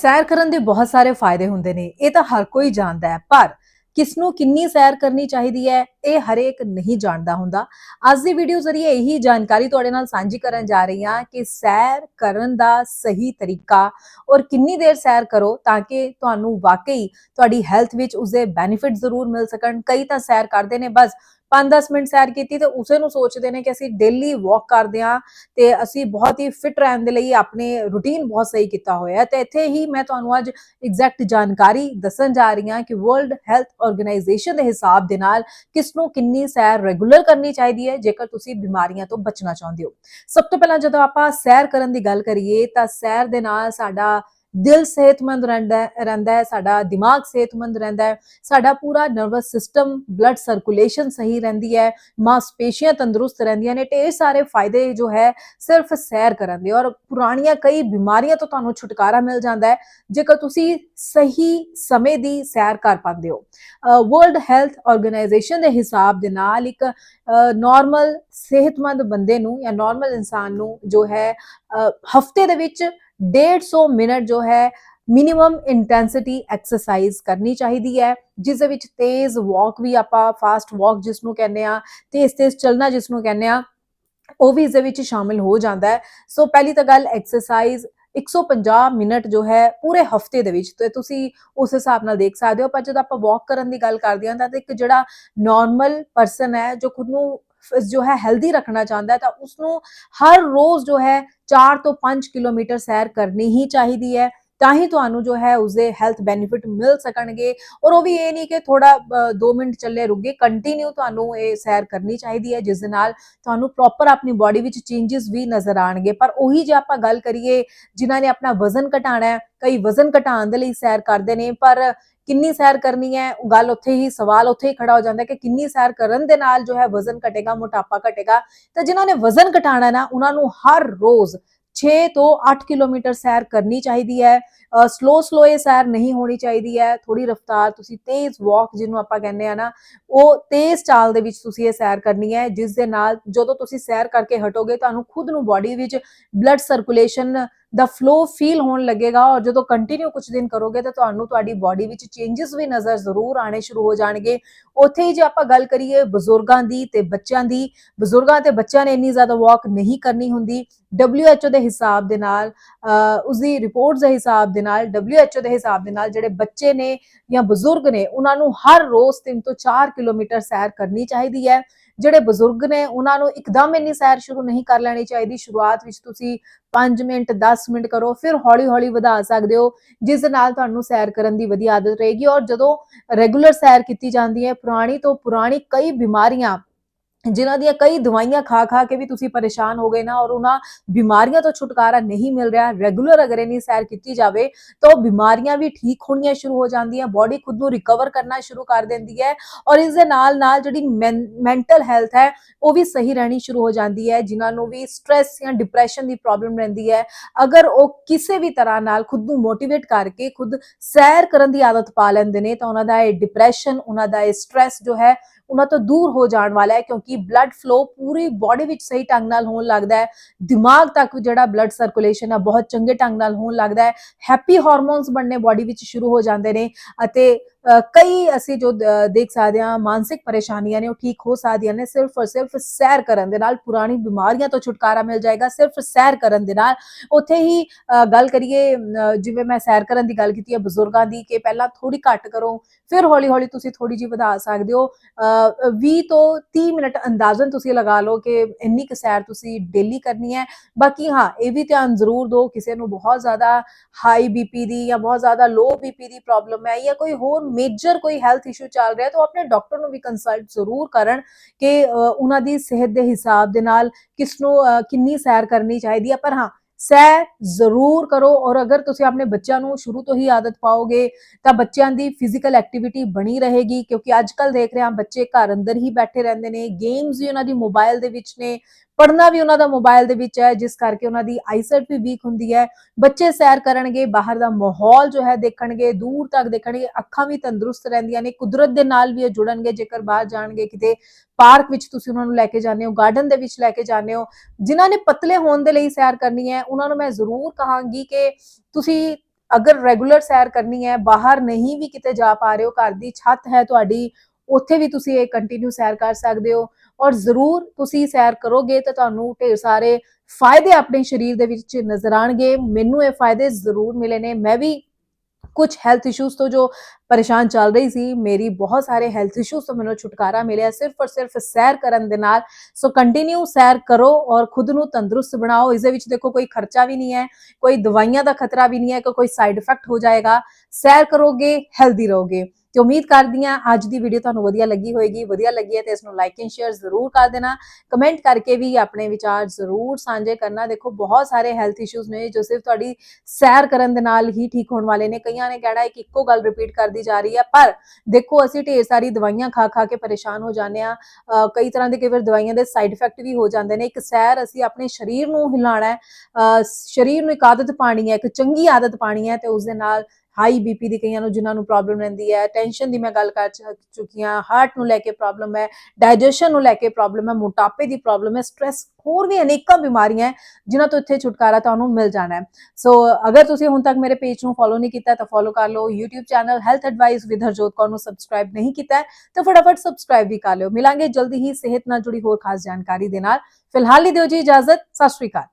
ਸੈਰ ਕਰਨ ਦੇ ਬਹੁਤ ਸਾਰੇ ਫਾਇਦੇ ਹੁੰਦੇ ਨੇ, ਇਹ ਤਾਂ ਹਰ ਕੋਈ ਜਾਣਦਾ ਹੈ, ਪਰ ਕਿਸ ਨੂੰ ਕਿੰਨੀ ਸੈਰ ਕਰਨੀ ਚਾਹੀਦੀ ਹੈ, ਇਹ ਹਰੇਕ ਨਹੀਂ ਜਾਣਦਾ ਹੁੰਦਾ। ਅੱਜ ਦੀ ਵੀਡੀਓ ਜ਼ਰੀਏ ਇਹੀ ਜਾਣਕਾਰੀ ਤੁਹਾਡੇ ਨਾਲ ਸਾਂਝੀ ਕਰਨ ਜਾ ਰਹੀ ਹਾਂ ਕਿ ਸੈਰ ਕਰਨ ਦਾ ਸਹੀ ਤਰੀਕਾ ਔਰ ਕਿੰਨੀ ਦੇਰ ਸੈਰ ਕਰੋ ਤਾਂ ਕਿ ਤੁਹਾਨੂੰ ਵਾਕਈ ਤੁਹਾਡੀ ਹੈਲਥ ਵਿੱਚ ਉਸਦੇ ਬੈਨੀਫਿਟ ਜ਼ਰੂਰ ਮਿਲ ਸਕਣ। ਕਈ ਤਾਂ ਸੈਰ ਕਰਦੇ ਨੇ, ਬਸ 5-10 ਮਿੰਟ ਸੈਰ ਕੀਤੀ ਤੇ ਉਸੇ ਨੂੰ ਸੋਚਦੇ ਨੇ ਕਿ ਅਸੀਂ ਡੇਲੀ ਵਾਕ ਕਰਦੇ ਹਾਂ ਤੇ ਅਸੀਂ ਬਹੁਤ ਹੀ ਫਿਟ ਰਹਿਣ ਦੇ ਲਈ ਆਪਣੇ ਰੂਟੀਨ ਬਹੁਤ ਸਹੀ ਕੀਤਾ ਹੋਇਆ ਹੈ। ਤੇ ਇੱਥੇ ਹੀ ਮੈਂ ਤੁਹਾਨੂੰ ਅੱਜ ਐਗਜ਼ੈਕਟ ਜਾਣਕਾਰੀ ਦੱਸਣ ਜਾ ਰਹੀ ਹਾਂ ਕਿ ਵਰਲਡ ਹੈਲਥ ਆਰਗੇਨਾਈਜੇਸ਼ਨ ਦੇ ਹਿਸਾਬ ਦੇ ਨਾਲ ਕਿਸ ਨੂੰ ਕਿੰਨੀ ਸੈਰ ਰੈਗੂਲਰ ਕਰਨੀ ਚਾਹੀਦੀ ਹੈ, ਜੇਕਰ ਤੁਸੀਂ ਬਿਮਾਰੀਆਂ ਤੋਂ ਬਚਣਾ ਚਾਹੁੰਦੇ ਹੋ। ਸਭ ਤੋਂ ਪਹਿਲਾਂ ਜਦੋਂ ਆਪਾਂ ਸੈਰ ਕਰਨ ਦੀ ਗੱਲ ਕਰੀਏ ਤਾਂ ਸੈਰ ਦੇ ਨਾਲ ਸਾਡਾ ਦਿਲ ਸਿਹਤਮੰਦ ਰਹਿੰਦਾ ਰਹਿੰਦਾ ਹੈ, ਸਾਡਾ ਦਿਮਾਗ ਸਿਹਤਮੰਦ ਰਹਿੰਦਾ ਹੈ, ਸਾਡਾ ਪੂਰਾ ਨਰਵਸ ਸਿਸਟਮ ਬਲੱਡ ਸਰਕੂਲੇਸ਼ਨ ਸਹੀ ਰਹਿੰਦੀ ਹੈ, ਮਾਸਪੇਸ਼ੀਆਂ ਤੰਦਰੁਸਤ ਰਹਿੰਦੀਆਂ ਨੇ ਤੇ ਇਹ ਸਾਰੇ ਫਾਇਦੇ ਜੋ ਹੈ, ਸਿਰਫ ਸੈਰ ਕਰਨ ਦੇ ਔਰ ਪੁਰਾਣੀਆਂ ਕਈ ਬਿਮਾਰੀਆਂ ਤੋਂ ਤੁਹਾਨੂੰ ਛੁਟਕਾਰਾ ਮਿਲ ਜਾਂਦਾ ਹੈ। ਜੇਕਰ ਤੁਸੀਂ ਸਹੀ ਸਮੇਂ ਦੀ ਸੈਰ ਕਰ ਪਾਉਂਦੇ ਹੋ। ਵਰਲਡ ਹੈਲਥ ਆਰਗੇਨਾਈਜੇਸ਼ਨ ਦੇ ਹਿਸਾਬ ਦੇ ਨਾਲ ਇੱਕ ਨਾਰਮਲ ਸਿਹਤਮੰਦ ਬੰਦੇ ਨੂੰ ਜਾਂ ਨਾਰਮਲ ਇਨਸਾਨ ਨੂੰ ਜੋ ਹੈ ਹਫ਼ਤੇ ਦੇ ਵਿੱਚ 150 ਮਿੰਟ ਜੋ ਹੈ ਮਿਨੀਮਮ ਇੰਟੈਂਸਿਟੀ ਐਕਸਰਸਾਈਜ਼ ਕਰਨੀ ਚਾਹੀਦੀ ਹੈ, ਜਿਸ ਦੇ ਵਿੱਚ ਤੇਜ਼ ਵਾਕ ਵੀ ਆਪਾਂ ਫਾਸਟ ਵਾਕ ਜਿਸ ਨੂੰ ਕਹਿੰਦੇ ਆ ਤੇਜ਼ ਤੇਜ਼ ਚੱਲਣਾ ਜਿਸ ਨੂੰ ਕਹਿੰਦੇ ਆ ਉਹ ਵੀ ਇਸ ਦੇ ਵਿੱਚ ਸ਼ਾਮਿਲ ਹੋ ਜਾਂਦਾ ਹੈ। ਸੋ ਪਹਿਲੀ ਤਾਂ ਗੱਲ ਐਕਸਰਸਾਈਜ਼ 150 ਮਿੰਟ ਜੋ ਹੈ ਪੂਰੇ ਹਫ਼ਤੇ ਦੇ ਵਿੱਚ ਤੇ ਤੁਸੀਂ ਉਸ ਹਿਸਾਬ ਨਾਲ ਦੇਖ ਸਕਦੇ ਹੋ, ਪਰ ਜਦੋਂ ਆਪਾਂ ਵਾਕ ਕਰਨ ਦੀ ਗੱਲ ਕਰਦੇ ਹਾਂ ਤਾਂ ਇੱਕ ਜਿਹੜਾ ਨਾਰਮਲ ਪਰਸਨ ਹੈ, ਜੋ ਖੁਦ ਨੂੰ ਜੋ ਹੈ ਹੈਲਦੀ ਰੱਖਣਾ ਚਾਹੁੰਦਾ ਹੈ, ਤਾਂ ਉਸ ਨੂੰ ਹਰ ਰੋਜ਼ ਜੋ ਹੈ 4 ਤੋਂ 5 ਕਿਲੋਮੀਟਰ ਸੈਰ ਕਰਨੀ ਹੀ ਚਾਹੀਦੀ ਹੈ। ਤਾਂ ਹੀ ਤੁਹਾਨੂੰ ਜੋ ਹੈ ਉਸਦੇ ਹੈਲਥ ਬੈਨੀਫਿਟ ਮਿਲ ਸਕਣਗੇ। ਔਰ ਉਹ ਵੀ ਇਹ ਨਹੀਂ ਕਿ ਥੋੜਾ 2 ਮਿੰਟ ਚੱਲੇ ਰੁਕੇ ਕੰਟੀਨਿਊ ਤੁਹਾਨੂੰ ਇਹ ਸੈਰ ਕਰਨੀ ਚਾਹੀਦੀ ਹੈ, ਜਿਸ ਦੇ ਨਾਲ ਤੁਹਾਨੂੰ ਪ੍ਰੋਪਰ ਆਪਣੀ ਬਾਡੀ ਵਿੱਚ ਚੇਂਜਸ ਵੀ ਨਜ਼ਰ ਆਣਗੇ ਪਰ ਉਹੀ ਜੇ ਆਪਾਂ ਗੱਲ ਕਰੀਏ, ਜਿਨ੍ਹਾਂ ਨੇ ਆਪਣਾ ਵਜ਼ਨ ਘਟਾਣਾ ਹੈ, ਕਈ ਵਜ਼ਨ ਘਟਾਉਣ ਦੇ ਲਈ ਸੈਰ ਕਰਦੇ ਨੇ, ਪਰ ਕਿੰਨੀ ਸੈਰ ਕਰਨੀ ਹੈ ਗੱਲ ਉੱਥੇ ਹੀ, ਸਵਾਲ ਉੱਥੇ ਹੀ ਖੜਾ ਹੋ ਜਾਂਦਾ ਕਿ ਕਿੰਨੀ ਸੈਰ ਕਰਨ ਦੇ ਨਾਲ ਜੋ ਹੈ ਵਜ਼ਨ ਘਟੇਗਾ, ਮੋਟਾਪਾ ਘਟੇਗਾ। ਤਾਂ ਜਿਨ੍ਹਾਂ ਨੇ ਵਜ਼ਨ ਘਟਾਣਾ ਨਾ, ਉਹਨਾਂ ਨੂੰ ਹਰ ਰੋਜ਼ 6 ਤੋਂ 8 ਕਿਲੋਮੀਟਰ ਸੈਰ ਕਰਨੀ ਚਾਹੀਦੀ ਹੈ। ਸਲੋ ਸਲੋ ਇਹ ਸੈਰ ਨਹੀਂ ਹੋਣੀ ਚਾਹੀਦੀ ਹੈ। ਥੋੜੀ ਰਫ਼ਤਾਰ, ਤੁਸੀਂ ਤੇਜ਼ ਵਾਕ ਜਿਹਨੂੰ ਆਪਾਂ ਕਹਿੰਦੇ ਆ ਨਾ, ਉਹ ਤੇਜ਼ ਚਾਲ ਦੇ ਵਿੱਚ ਤੁਸੀਂ ਇਹ ਸੈਰ ਕਰਨੀ ਹੈ, ਜਿਸ ਦੇ ਨਾਲ ਜਦੋਂ ਤੁਸੀਂ ਸੈਰ ਕਰਕੇ ਹਟੋਗੇ, ਤੁਹਾਨੂੰ ਖੁਦ ਨੂੰ ਬਾਡੀ ਵਿੱਚ ਬਲੱਡ ਸਰਕੂਲੇਸ਼ਨ ਦਾ ਫਲੋ ਫੀਲ ਹੋਣ ਲੱਗੇਗਾ ਔਰ ਜਦੋਂ ਕੰਟੀਨਿਊ ਕੁਝ ਦਿਨ ਕਰੋਗੇ ਤਾਂ ਤੁਹਾਨੂੰ ਤੁਹਾਡੀ ਬਾਡੀ ਵਿੱਚ ਚੇਂਜਸ ਵੀ ਨਜ਼ਰ ਜ਼ਰੂਰ ਆਣੇ ਸ਼ੁਰੂ ਹੋ ਜਾਣਗੇ। ਉੱਥੇ ਹੀ ਜੇ ਆਪਾਂ ਗੱਲ ਕਰੀਏ ਬਜ਼ੁਰਗਾਂ ਦੀ ਤੇ ਬੱਚਿਆਂ ਦੀ, ਬਜ਼ੁਰਗਾਂ ਤੇ ਬੱਚਿਆਂ ਨੇ ਇੰਨੀ ਜ਼ਿਆਦਾ ਵਾਕ ਨਹੀਂ ਕਰਨੀ ਹੁੰਦੀ। WHO ਦੇ ਹਿਸਾਬ ਦੇ ਨਾਲ, ਅਹ, ਉਸਦੀ ਰਿਪੋਰਟਸ ਦੇ ਹਿਸਾਬ ਦੇ ਨਾਲ WHO ਦੇ ਹਿਸਾਬ ਦੇ ਨਾਲ ਜਿਹੜੇ ਬੱਚੇ ਨੇ ਜਾਂ ਬਜ਼ੁਰਗ ਨੇ, ਉਹਨਾਂ ਨੂੰ ਹਰ ਰੋਜ਼ 3 ਤੋਂ 4 ਕਿਲੋਮੀਟਰ ਸੈਰ ਕਰਨੀ ਚਾਹੀਦੀ ਹੈ। ਜਿਹੜੇ ਬਜ਼ੁਰਗ ਨੇ, ਉਹਨਾਂ ਨੂੰ ਇੱਕਦਮ ਇੰਨੀ ਸੈਰ ਸ਼ੁਰੂ ਨਹੀਂ ਕਰ ਲੈਣੀ ਚਾਹੀਦੀ। ਸ਼ੁਰੂਆਤ ਵਿੱਚ ਤੁਸੀਂ 5 ਮਿੰਟ 10 ਮਿੰਟ ਕਰੋ, ਫਿਰ ਹੌਲੀ-ਹੌਲੀ ਵਧਾ ਸਕਦੇ ਹੋ, ਜਿਸ ਦੇ ਨਾਲ ਤੁਹਾਨੂੰ ਸੈਰ ਕਰਨ ਦੀ ਵਧੀਆ ਆਦਤ ਰਹੇਗੀ ਔਰ ਜਦੋਂ ਰੈਗੂਲਰ ਸੈਰ ਕੀਤੀ ਜਾਂਦੀ ਹੈ, ਪੁਰਾਣੀ ਤੋਂ ਪੁਰਾਣੀ ਕਈ ਬਿਮਾਰੀਆਂ ਜਿਨ੍ਹਾਂ ਦੀਆਂ ਕਈ ਦਵਾਈਆਂ ਖਾ ਖਾ ਕੇ ਵੀ ਤੁਸੀਂ ਪਰੇਸ਼ਾਨ ਹੋ ਗਏ ਨਾ ਔਰ ਉਹਨਾਂ ਬਿਮਾਰੀਆਂ ਤੋਂ ਛੁਟਕਾਰਾ ਨਹੀਂ ਮਿਲ ਰਿਹਾ ਰੈਗੂਲਰ ਅਗਰ ਇਹਨੀ ਸੈਰ ਕੀਤੀ ਜਾਵੇ ਤਾਂ ਉਹ ਬਿਮਾਰੀਆਂ ਵੀ ਠੀਕ ਹੋਣੀਆਂ ਸ਼ੁਰੂ ਹੋ ਜਾਂਦੀਆਂ ਬਾਡੀ ਖੁਦ ਨੂੰ ਰਿਕਵਰ ਕਰਨਾ ਸ਼ੁਰੂ ਕਰ ਦਿੰਦੀ ਹੈ ਔਰ ਇਸ ਦੇ ਨਾਲ ਨਾਲ ਜਿਹੜੀ ਮੈਂਟਲ ਹੈਲਥ ਹੈ, ਉਹ ਵੀ ਸਹੀ ਰਹਿਣੀ ਸ਼ੁਰੂ ਹੋ ਜਾਂਦੀ ਹੈ, ਜਿਨ੍ਹਾਂ ਨੂੰ ਵੀ ਸਟ्रेस ਜਾਂ ਡਿਪਰੈਸ਼ਨ ਦੀ ਪ੍ਰੋਬਲਮ ਰਹਿੰਦੀ ਹੈ। ਅਗਰ ਉਹ ਕਿਸੇ ਵੀ ਤਰ੍ਹਾਂ ਨਾਲ ਖੁਦ ਨੂੰ ਮੋਟੀਵੇਟ ਕਰਕੇ ਖੁਦ ਸੈਰ ਕਰਨ ਦੀ ਆਦਤ ਪਾ ਲੈਂਦੇ ਨੇ ਤਾਂ ਉਹਨਾਂ ਦਾ ਇਹ ਡਿਪਰੈਸ਼ਨ ਉਹਨਾਂ ਦਾ ਇਹ ਸਟ्रेस ਜੋ ਹੈ ਉਹਨਾਂ ਤੋਂ ਦੂਰ ਹੋ ਜਾਣ ਵਾਲਾ ਹੈ ਕਿਉਂਕਿ ਬਲੱਡ ਫਲੋ ਪੂਰੀ ਬਾਡੀ ਵਿੱਚ ਸਹੀ ਢੰਗ ਨਾਲ ਹੋਣ ਲੱਗਦਾ ਹੈ। ਦਿਮਾਗ ਤੱਕ ਜਿਹੜਾ ਬਲੱਡ ਸਰਕੂਲੇਸ਼ਨ ਆ, ਬਹੁਤ ਚੰਗੇ ਢੰਗ ਨਾਲ ਹੋਣ ਲੱਗਦਾ ਹੈ। ਹੈਪੀ ਹਾਰਮੋਨਸ ਬਣਨੇ ਬਾਡੀ ਵਿੱਚ ਸ਼ੁਰੂ ਹੋ ਜਾਂਦੇ ਨੇ ਅਤੇ ਕਈ ਅਸੀਂ ਜੋ ਦੇਖ ਸਕਦੇ ਹਾਂ ਮਾਨਸਿਕ ਪਰੇਸ਼ਾਨੀਆਂ ਨੇ ਉਹ ਠੀਕ ਹੋ ਸਕਦੀਆਂ ਨੇ ਸਿਰਫ ਔਰ ਸਿਰਫ ਸੈਰ ਕਰਨ ਦੇ ਨਾਲ ਪੁਰਾਣੀ ਬਿਮਾਰੀਆਂ ਤੋਂ ਛੁਟਕਾਰਾ ਮਿਲ ਜਾਏਗਾ ਸਿਰਫ ਸੈਰ ਕਰਨ ਦੇ ਨਾਲ। ਉੱਥੇ ਹੀ ਗੱਲ ਕਰੀਏ ਜਿਵੇਂ ਮੈਂ ਸੈਰ ਕਰਨ ਦੀ ਗੱਲ ਕੀਤੀ ਹੈ ਬਜ਼ੁਰਗਾਂ ਦੀ ਕਿ ਪਹਿਲਾਂ ਥੋੜੀ ਘੱਟ ਕਰੋ ਫਿਰ ਹੌਲੀ ਹੌਲੀ ਤੁਸੀਂ ਥੋੜੀ ਜਿਹੀ ਵਧਾ ਸਕਦੇ ਹੋ। ਅ, 20 ਤੋਂ 30 ਮਿੰਟ ਅੰਦਾਜ਼ਨ ਤੁਸੀਂ ਲਗਾ ਲਓ ਕਿ ਇੰਨੀ ਕੁ ਸੈਰ ਤੁਸੀਂ ਡੇਲੀ ਕਰਨੀ ਹੈ। ਬਾਕੀ ਹਾਂ ਇਹ ਵੀ ਧਿਆਨ ਜ਼ਰੂਰ ਦਿਓ ਕਿਸੇ ਨੂੰ ਬਹੁਤ ਜ਼ਿਆਦਾ ਹਾਈ ਬੀਪੀ ਦੀ ਜਾਂ ਬਹੁਤ ਜ਼ਿਆਦਾ ਲੋ ਬੀਪੀ ਦੀ ਪ੍ਰੋਬਲਮ ਹੈ ਜਾਂ ਕੋਈ ਹੋਰ ਮੇਜਰ ਕੋਈ ਹੈਲਥ ਇਸ਼ੂ ਚੱਲ ਰਿਹਾ ਤਾਂ ਆਪਣੇ ਡਾਕਟਰ ਨੂੰ ਵੀ ਕੰਸਲਟ ਜ਼ਰੂਰ ਕਰਨ ਕਿ ਉਹਨਾਂ ਦੀ ਸਿਹਤ ਦੇ ਹਿਸਾਬ ਦੇ ਨਾਲ ਕਿਸ ਨੂੰ ਕਿੰਨੀ ਸੈਰ ਕਰਨੀ ਚਾਹੀਦੀ ਹੈ। ਪਰ ਹਾਂ, ਸੈਰ ਜ਼ਰੂਰ ਕਰੋ ਔਰ ਅਗਰ ਤੁਸੀਂ ਆਪਣੇ ਬੱਚਿਆਂ ਨੂੰ ਸ਼ੁਰੂ ਤੋਂ ਹੀ ਆਦਤ ਪਾਓਗੇ, ਤਾਂ ਬੱਚਿਆਂ ਦੀ ਫਿਜ਼ੀਕਲ ਐਕਟੀਵਿਟੀ ਬਣੀ ਰਹੇਗੀ, ਕਿਉਂਕਿ ਅੱਜ ਕੱਲ ਦੇਖ ਰਹੇ ਹਾਂ, ਬੱਚੇ ਘਰ ਅੰਦਰ ਹੀ ਬੈਠੇ ਰਹਿੰਦੇ ਨੇ ਗੇਮਸ ਵੀ ਉਹਨਾਂ ਦੀ ਮੋਬਾਈਲ ਦੇ ਵਿੱਚ ਨੇ ਪੜ੍ਹਨਾ ਵੀ ਉਹਨਾਂ ਦਾ ਮੋਬਾਈਲ ਦੇ ਵਿੱਚ ਹੈ, ਜਿਸ ਕਰਕੇ ਉਹਨਾਂ ਦੀ ਆਈਸੈਟ ਵੀ ਵੀਕ ਹੁੰਦੀ ਹੈ। ਬੱਚੇ ਸੈਰ ਕਰਨਗੇ, ਬਾਹਰ ਦਾ ਮਾਹੌਲ ਜੋ ਹੈ ਦੇਖਣਗੇ, ਦੂਰ ਤੱਕ ਦੇਖਣਗੇ, ਅੱਖਾਂ ਵੀ ਤੰਦਰੁਸਤ ਰਹਿੰਦੀਆਂ ਨੇ, ਕੁਦਰਤ ਦੇ ਨਾਲ ਵੀ ਇਹ ਜੁੜਨਗੇ, ਜੇਕਰ ਬਾਹਰ ਜਾਣਗੇ, ਕਿਤੇ ਪਾਰਕ ਵਿੱਚ ਤੁਸੀਂ ਉਹਨਾਂ ਨੂੰ ਲੈ ਕੇ ਜਾਂਦੇ ਹੋ ਗਾਰਡਨ ਦੇ ਵਿੱਚ ਲੈ ਕੇ ਜਾਂਦੇ ਹੋ, ਜਿਨ੍ਹਾਂ ਨੇ ਪਤਲੇ ਹੋਣ ਦੇ ਲਈ ਸੈਰ ਕਰਨੀ ਹੈ, ਉਹਨਾਂ ਨੂੰ ਮੈਂ ਜ਼ਰੂਰ ਕਹਾਂਗੀ ਕਿ ਤੁਸੀਂ ਅਗਰ ਰੈਗੂਲਰ ਸੈਰ ਕਰਨੀ ਹੈ, ਬਾਹਰ ਨਹੀਂ ਵੀ ਕਿਤੇ ਜਾ ਪਾ ਰਹੇ ਹੋ, ਘਰ ਦੀ ਛੱਤ ਹੈ ਤੁਹਾਡੀ ਉੱਥੇ ਵੀ ਤੁਸੀਂ ਇਹ ਕੰਟੀਨਿਊ ਸੈਰ ਕਰ ਸਕਦੇ ਹੋ ਔਰ ਜ਼ਰੂਰ ਤੁਸੀਂ ਸੈਰ ਕਰੋਗੇ ਤਾਂ ਤੁਹਾਨੂੰ ਢੇਰ ਸਾਰੇ ਫਾਇਦੇ ਆਪਣੇ ਸਰੀਰ ਦੇ ਵਿੱਚ ਨਜ਼ਰ ਆਣਗੇ ਮੈਨੂੰ ਇਹ ਫਾਇਦੇ ਜ਼ਰੂਰ ਮਿਲੇ ਨੇ। ਮੈਂ ਵੀ ਕੁਝ ਹੈਲਥ ਇਸ਼ੂਜ਼ ਤੋਂ ਜੋ ਪਰੇਸ਼ਾਨ ਚੱਲ ਰਹੀ ਸੀ, ਮੇਰੀ ਬਹੁਤ ਸਾਰੇ ਹੈਲਥ ਇਸ਼ੂਜ਼ ਤੋਂ ਮੈਨੂੰ ਛੁਟਕਾਰਾ ਮਿਲਿਆ ਸਿਰਫ ਔਰ ਸਿਰਫ ਸੈਰ ਕਰਨ ਦੇ ਨਾਲ। ਸੋ ਕੰਟੀਨਿਊ ਸੈਰ ਕਰੋ ਔਰ ਖੁਦ ਨੂੰ ਤੰਦਰੁਸਤ ਬਣਾਓ। ਇਸ ਦੇ ਵਿੱਚ ਦੇਖੋ ਕੋਈ ਖਰਚਾ ਵੀ ਨਹੀਂ ਹੈ, ਕੋਈ ਦਵਾਈਆਂ ਦਾ ਖਤਰਾ ਵੀ ਨਹੀਂ ਹੈ ਕਿ ਕੋਈ ਸਾਈਡ ਇਫੈਕਟ ਹੋ ਜਾਏਗਾ। ਸੈਰ ਕਰੋਗੇ ਹੈਲਦੀ ਰਹੋਗੇ। ਤੇ ਉਮੀਦ ਕਰਦੀ ਹਾਂ ਅੱਜ ਦੀ ਵੀਡੀਓ ਤੁਹਾਨੂੰ ਵਧੀਆ ਲੱਗੀ ਹੋਏਗੀ, ਵਧੀਆ ਲੱਗੀ ਹੈ ਤੇ ਇਸ ਨੂੰ ਲਾਈਕ ਐਂਡ ਸ਼ੇਅਰ ਜ਼ਰੂਰ ਕਰ ਦੇਣਾ ਕਮੈਂਟ ਕਰਕੇ ਵੀ ਆਪਣੇ ਵਿਚਾਰ ਜ਼ਰੂਰ ਸਾਂਝੇ ਕਰਨਾ। ਦੇਖੋ, ਬਹੁਤ ਸਾਰੇ ਹੈਲਥ ਇਸ਼ੂਜ਼ ਨੇ ਜੋ ਸਿਰਫ ਤੁਹਾਡੀ ਸੈਰ ਕਰਨ ਦੇ ਨਾਲ ਹੀ ਠੀਕ ਹੋਣ ਵਾਲੇ ਨੇ। ਕਈਆਂ ਨੇ ਕਹਿਣਾ ਹੈ ਕਿ ਇੱਕੋ ਗੱਲ ਰਿਪੀਟ ਕਰਦੀ ਜਾ ਰਹੀ ਹੈ, ਪਰ ਦੇਖੋ, ਅਸੀਂ ਢੇਰ ਸਾਰੀ ਦਵਾਈਆਂ ਖਾ ਖਾ ਕੇ ਪਰੇਸ਼ਾਨ ਹੋ ਜਾਂਦੇ ਆ ਕਈ ਤਰ੍ਹਾਂ ਦੇ ਕਈ ਵਾਰ ਦਵਾਈਆਂ ਦੇ ਸਾਈਡ ਇਫੈਕਟ ਵੀ ਹੋ ਜਾਂਦੇ ਨੇ। ਇੱਕ ਸੈਰ ਅਸੀਂ ਆਪਣੇ ਸਰੀਰ ਨੂੰ ਹਿਲਾਣਾ ਹੈ। ਅਹ ਸਰੀਰ ਨੂੰ ਇੱਕ ਆਦਤ ਪਾਣੀ ਹੈ, ਇੱਕ ਚੰਗੀ ਆਦਤ ਪਾਣੀ ਹੈ ਤੇ ਉਸ ਦੇ ਨਾਲ ਹਾਈ ਬੀਪੀ ਦੀ ਕਈਆਂ ਨੂੰ ਜਿਨ੍ਹਾਂ ਨੂੰ ਪ੍ਰੋਬਲਮ ਰਹਿੰਦੀ ਹੈ ਟੈਨਸ਼ਨ ਦੀ ਮੈਂ ਗੱਲ ਕਰ ਚ- ਚੁੱਕੀ ਹਾਂ ਹਾਰਟ ਨੂੰ ਲੈ ਕੇ ਪ੍ਰੋਬਲਮ ਹੈ ਡਾਈਜੈਸ਼ਨ ਨੂੰ ਲੈ ਕੇ ਪ੍ਰੋਬਲਮ ਹੈ ਮੋਟਾਪੇ ਦੀ ਪ੍ਰੋਬਲਮ ਹੈ ਸਟ੍ਰੈਸ ਹੋਰ ਵੀ ਅਨੇਕਾਂ ਬਿਮਾਰੀਆਂ ਹੈ ਜਿਨ੍ਹਾਂ ਤੋਂ ਇੱਥੇ ਛੁਟਕਾਰਾ ਤੁਹਾਨੂੰ ਮਿਲ ਜਾਣਾ ਹੈ ਸੋ ਅਗਰ ਤੁਸੀਂ ਹੁਣ ਤੱਕ ਮੇਰੇ ਪੇਜ ਨੂੰ ਫੋਲੋ ਨਹੀਂ ਕੀਤਾ ਤਾਂ ਫੋਲੋ ਕਰ ਲਓ YouTube channel health advice with Harjot Kaur ਨੂੰ ਸਬਸਕ੍ਰਾਈਬ ਨਹੀਂ ਕੀਤਾ ਹੈ ਤਾਂ ਫਟਾਫਟ ਸਬਸਕ੍ਰਾਈਬ ਵੀ ਕਰ ਲਿਓ ਮਿਲਾਂਗੇ ਜਲਦੀ ਹੀ ਸਿਹਤ ਨਾਲ ਜੁੜੀ ਹੋਰ ਖਾਸ ਜਾਣਕਾਰੀ ਦੇ ਨਾਲ ਫਿਲਹਾਲ ਲਈ ਦਿਓ ਜੀ ਇਜਾਜ਼ਤ ਸਤਿ ਸ਼੍ਰੀ ਅਕਾਲ